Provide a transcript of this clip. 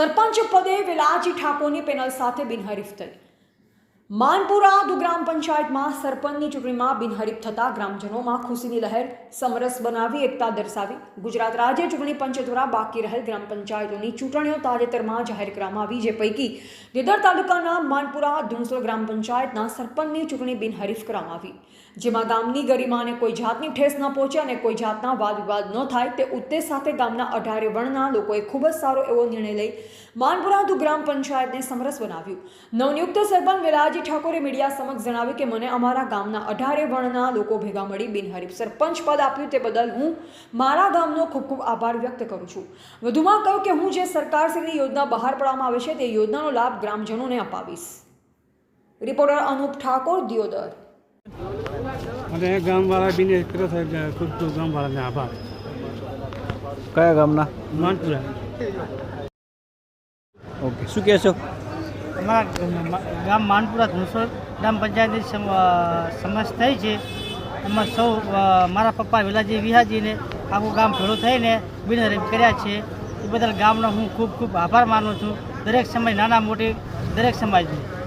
સરપંચ પદે વિલાજી ઠાકોરની પેનલ સાથે બિનહરીફ થઈ. માનપુરા ગ્રામ પંચાયતમાં સરપંચની ચૂંટણીમાં બિનહરીફ થતા ગ્રામજનોમાં ખુશીની લહેર સમરસ બનાવી એકતા દર્શાવી. ગુજરાત રાજ્ય ચૂંટણી પંચ દ્વારા બાકી રહેલ ગ્રામ પંચાયતોની ચૂંટણીઓ તાજેતરમાં જાહેર કરવામાં આવી જે પૈકી. દેદર તાલુકાના માનપુરા ધુણસોલ ગ્રામ પંચાયતના સરપંચની ચૂંટણી બિનહરીફ કરવામાં આવી. જેમાં ગામની ગરિમાને કોઈ જાતની ઠેસ ન પહોંચે અને કોઈ જાતના વાદ વિવાદ ન થાય તે ઉદ્દેશ સાથે ગામના અઢારે વર્ણના લોકોએ ખૂબ જ સારો એવો નિર્ણય લઈ માનપુરા ગ્રામ પંચાયતને સમરસ બનાવ્યું. નવનિયુક્ત સરપંચ વેલાજી ઠાકોરે મીડિયા સમક્ષ જણાવ્યું કે મને અમારા ગામના અઢારે વર્ણના લોકો ભેગા મળી બિનહરીફ સરપંચ પદ આપ્યું તે બદલ હું મારા ગામનો ખૂબ ખૂબ આભાર વ્યક્ત કરું છું. વધુમાં કહ્યું કે હું જે સરકારશ્રીની યોજના બહાર પાડવામાં આવે છે તે યોજનાનો લાભ ગ્રામજનોને અપાવીશ. રિપોર્ટર અનુપ ઠાકોર દિયોદર. અને ગામવાળા બીને કર્યો થાય ખૂબ ખૂબ ગામવાળાને આભાર. કયા ગામના? માનપુરા ઓકે શું કહેશો અમારા ગામ માનપુરા ધુણસોલ ગ્રામ પંચાયતની સમ- અ, સમસ્ત થઈ છે. એમાં સૌ મારા પપ્પા વિલાજી વિહાજીને આખું ગામ ભેળું થઈને બિનહરીફ કર્યા છે. એ બદલ ગામનો હું ખૂબ ખૂબ આભાર માનું છું. દરેક સમય નાના મોટી દરેક સમાજની.